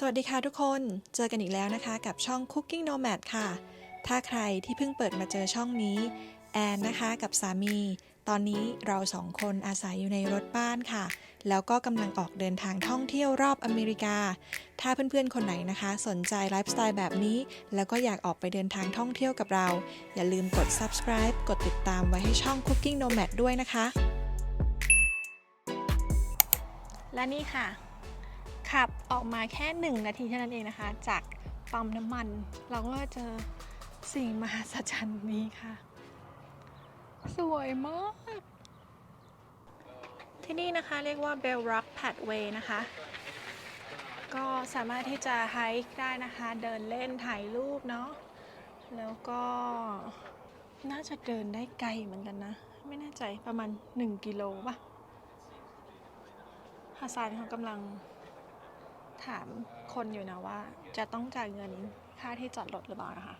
สวัสดีค่ะทุกคน เจอกันอีกแล้วนะคะกับช่อง Cooking Nomad ค่ะ ถ้าใครที่เพิ่งเปิดมาเจอช่องนี้ แอนนะคะกับสามี ตอนนี้เราสองคนอาศัยอยู่ในรถบ้านค่ะ แล้วก็กำลังออกเดินทางท่องเที่ยวรอบอเมริกา ถ้าเพื่อนๆคนไหนนะคะ สนใจไลฟ์สไตล์แบบนี้ แล้วก็อยากออกไปเดินทางท่องเที่ยวกับเรา อย่าลืมกด subscribe กดติดตามไว้ให้ช่อง Cooking Nomad ด้วยนะคะ และนี่ค่ะ ขับออกมาแค่หนึ่งนาทีเท่านั้นเองนะคะ จากปั๊มน้ำมัน เราก็เจอสิ่งมหัศจรรย์นี้ค่ะ สวยมาก ที่นี่นะคะเรียกว่า Bell Rock Pathway นะคะ ก็สามารถที่จะไฮค์ได้นะคะ เดินเล่นถ่ายรูปเนาะแล้วก็น่าจะเดินได้ไกลเหมือนกันนะ ไม่แน่ใจประมาณ 1 กิโลป่ะฮาซานเขากำลัง ถามคนอยู่นะว่า จะต้องจ่ายเงินค่าที่จอดรถหรือเปล่านะคะ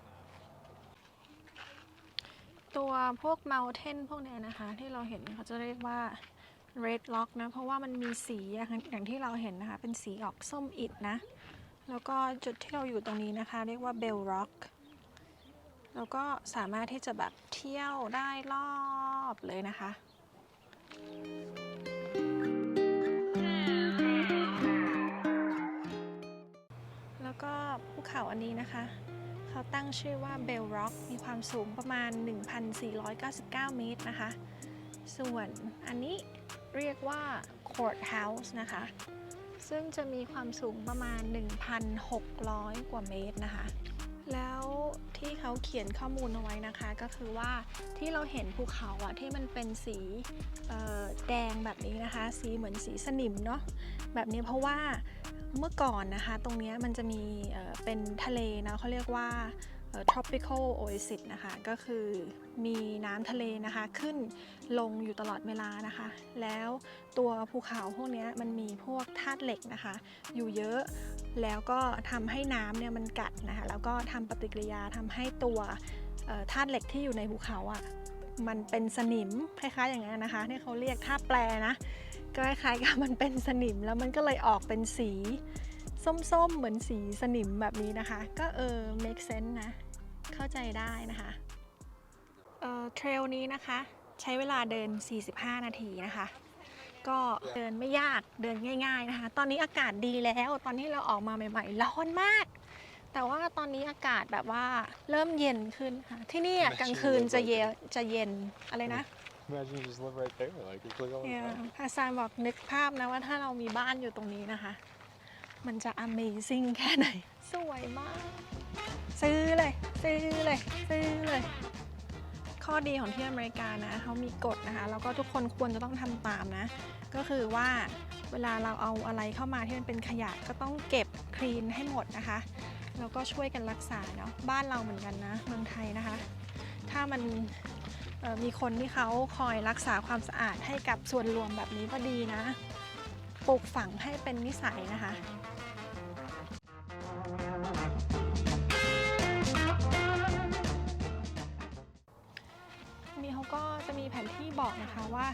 ตัวพวก mountain พวกนี้นะคะ ที่เราเห็นเขาจะเรียกว่า red rock นะ เพราะว่ามันมีสีอย่างอย่างที่เราเห็นนะคะ เป็นสีออกส้มอิฐนะ แล้วก็จุดที่เราอยู่ตรงนี้นะคะ เรียกว่า bell rock แล้วก็สามารถที่จะแบบเที่ยวได้รอบเลยนะคะ เขาอันนี้นะคะ เขาตั้งชื่อว่าเบลร็อกมีความสูงประมาณ 1,499 เมตรนะคะ ส่วนอันนี้เรียกว่า Court House นะคะ ซึ่งจะมีความสูงประมาณ 1,600 กว่าเมตรนะคะ เขาเขียนข้อมูลเอาไว้นะคะ ก็คือว่าที่เราเห็นภูเขาอะที่มันเป็นสีแดงแบบนี้นะคะ สีเหมือนสีสนิมเนาะแบบนี้เพราะว่าเมื่อก่อนนะคะ ตรงเนี้ยมันจะมีเป็นทะเลนะเขาเรียกว่า tropical oasis นะคะ ก็คือมีน้ำทะเลนะคะ ขึ้นลงอยู่ตลอดเวลานะคะ แล้วตัวภูเขาพวกนี้มันมีพวกธาตุเหล็กนะคะ อยู่เยอะแล้วก็ทำให้น้ำเนี่ยมันกัดนะคะ แล้วก็ทำปฏิกิริยาทำให้ตัวธาตุเหล็กที่อยู่ในภูเขาอะ่ะมันเป็นสนิมคล้ายๆอย่างนั้นนะคะที่เขาเรียกถ้าแปลนะก็คล้ายๆกับมันเป็นสนิมแล้วมันก็เลยออกเป็นสี ส้มๆ เหมือนสีสนิมแบบนี้นะคะ ก็เออ make sense นะ เข้าใจได้นะคะเอ่อเทรลนี้นะคะ ใช้เวลาเดิน 45 นาทีนะคะ ก็เดินไม่ยากเดินง่าย ๆนะคะ ตอนนี้อากาศดีแล้ว ตอนนี้เราออกมาใหม่ๆร้อนมาก แต่ว่าตอนนี้อากาศแบบว่าเริ่มเย็นขึ้นค่ะ ที่นี่อะกลางคืนจะเย็นจะเย็นอะไรนะ Imagine you just live right there, like it's like all the เนี่ย time. ฮาซานบอกนึกภาพนะว่าถ้าเรามีบ้านอยู่ตรงนี้นะคะ มันจะ Amazing แค่ไหน สวยมาก ซื้อเลย ซื้อเลย ซื้อเลย ข้อดีของที่อเมริกานะเขามีกฎนะคะ แล้วก็ทุกคนควรจะต้องทำตามนะ ก็คือว่าเวลาเราเอาอะไรเข้ามาที่มันเป็นขยะก็ต้องเก็บคลีนให้หมดนะคะ แล้วก็ช่วยกันรักษาเนาะบ้านเราเหมือนกันนะเมืองไทยนะคะ ถ้ามันมีคนที่เขาคอยรักษาความสะอาดให้กับส่วนรวมแบบนี้ก็ดีนะ ปลูกฝังให้เป็นนิสัยนะคะ ก็จะมีแผนที่บอกนะคะว่า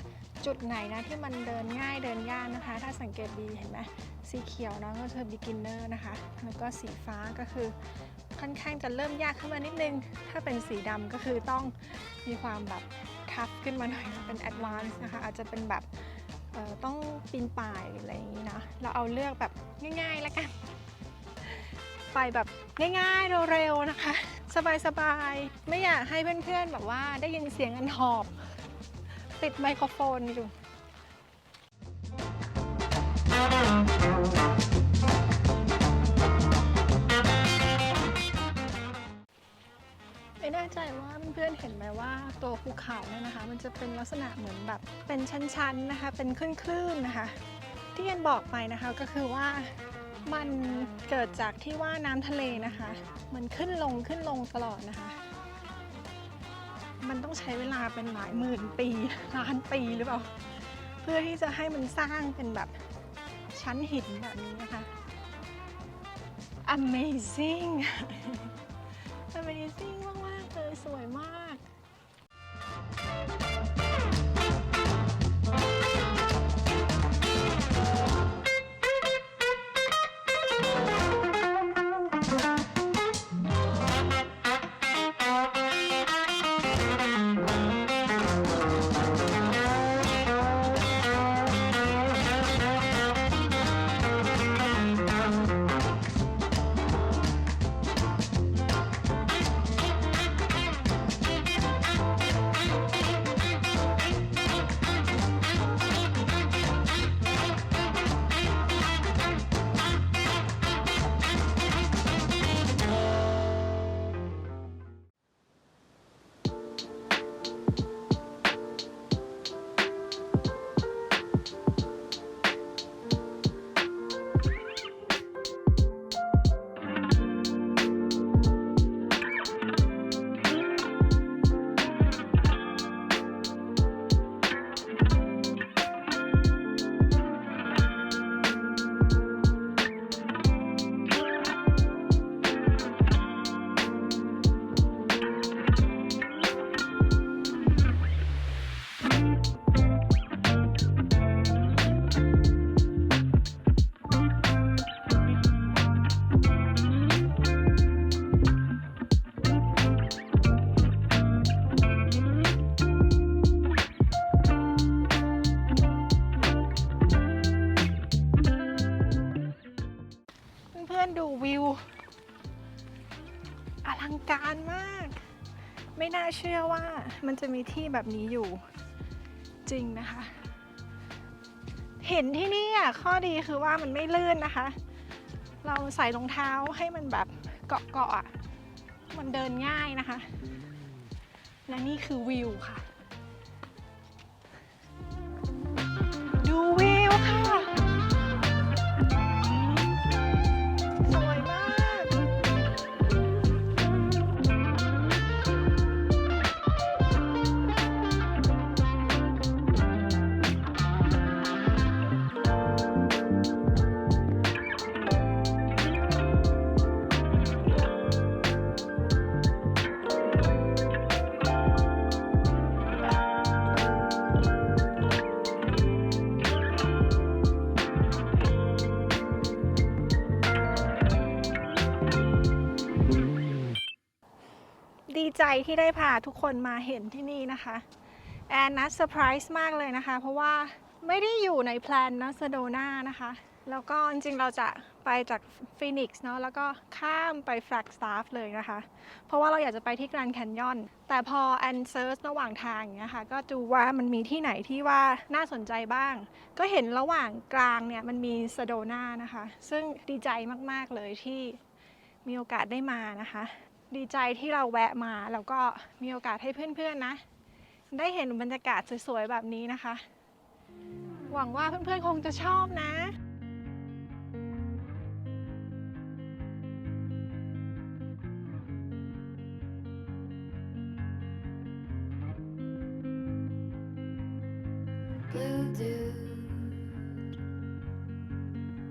จุดไหนนะที่มันเดินง่ายเดินยากนะคะ ถ้าสังเกตดีเห็นไหมสีเขียวเนาะก็คือ beginner นะคะ แล้วก็สีฟ้าก็คือค่อนข้างจะเริ่มยากขึ้นมานิดนึง ถ้าเป็นสีดำก็คือต้องมีความแบบทัฟขึ้นมาหน่อยเป็น advanced นะคะ อาจจะเป็นแบบต้องปีนป่ายออะไรอย่างนี้นะ เราเอาเลือกแบบง่ายๆแล้วกัน ไปแบบง่ายๆเร็วๆนะคะ สบายๆ ไม่อยากให้เพื่อนๆแบบว่าได้ยินเสียงอันหอบ ติดไมโครโฟนอยู่ไม่แน่ใจว่าเพื่อนๆเห็นไหมว่าตัวภูเขาเนี่ยนะคะ มันจะเป็นลักษณะเหมือนแบบเป็นชั้นๆนะคะ เป็นคลื่นๆนะคะ ที่ยันบอกไปนะคะก็คือว่ามันเกิดจากที่ว่าน้ำทะเลนะคะ มันขึ้นลงขึ้นลงตลอดนะคะ มันต้องใช้เวลาเป็นหลายหมื่นปีล้านปีหรือเปล่า เพื่อที่จะให้มันสร้างเป็นแบบชั้นหินแบบนี้นะคะ Amazing Amazing มาก ๆ เลย สวยมากาเชื่อว่ามันจะมีที่แบบนี้อยู่จริงนะคะ เห็นที่นี่อะข้อดีคือว่ามันไม่ลื่นนะคะ เราใส่รองเท้าให้มันแบบเกาะเกาะๆอะมันเดินง่ายนะคะ และนี่คือวิวค่ะ ดูวิวค่ะ ดีใจที่ได้พาทุกคนมาเห็นที่นี่นะคะ แอนนัทเซอร์ไพรส์มากเลยนะคะ เพราะว่าไม่ได้อยู่ในแพลนนัสโดนานะคะ แล้วก็จริงๆเราจะไปจากฟีนิกซ์เนาะแล้วก็ข้ามไปแฟลกสตาฟเลยนะคะ เพราะว่าเราอยากจะไปที่แกรนด์แคนยอนแต่พอแอนเซิร์ชระหว่างทางอย่างเงี้ยค่ะก็ดูว่ามันมีที่ไหนที่ว่าน่าสนใจบ้าง ก็เห็นระหว่างกลางเนี่ยมันมีสโดนานะคะ ซึ่งดีใจมากๆเลยที่มีโอกาสได้มานะคะ ดีใจที่เราแวะมา แล้วก็มีโอกาสให้เพื่อนๆนะ ได้เห็นบรรยากาศสวยๆแบบนี้นะคะ หวังว่าเพื่อนๆคงจะชอบนะ Blue dew,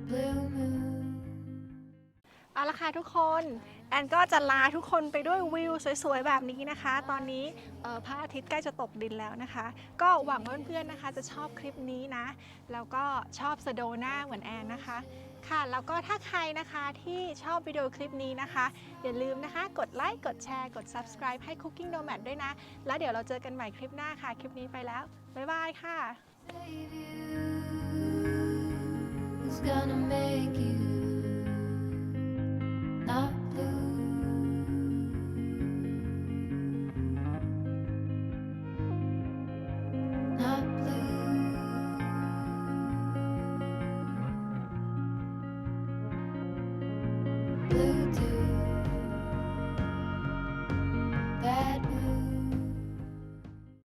blue moon. เอาละค่ะทุกคน แอนก็จะลาทุกคนไปด้วยวิวสวยๆ แบบนี้นะคะ ตอนนี้พระอาทิตย์ใกล้จะตกดินแล้วนะคะ ก็หวังว่าเพื่อนๆนะคะ จะชอบคลิปนี้นะ แล้วก็ชอบสโดนาเหมือนแอนนะคะ ค่ะ แล้วก็ถ้าใครนะคะที่ชอบวิดีโอคลิปนี้นะคะ อย่าลืมนะคะ กดไลค์ กดแชร์ กด subscribe ให้ Cooking Nomad ด้วยนะ แล้วเดี๋ยวเราเจอกันใหม่คลิปหน้าค่ะ คลิปนี้ไปแล้ว บ๊ายบายค่ะ gonna make you not blue.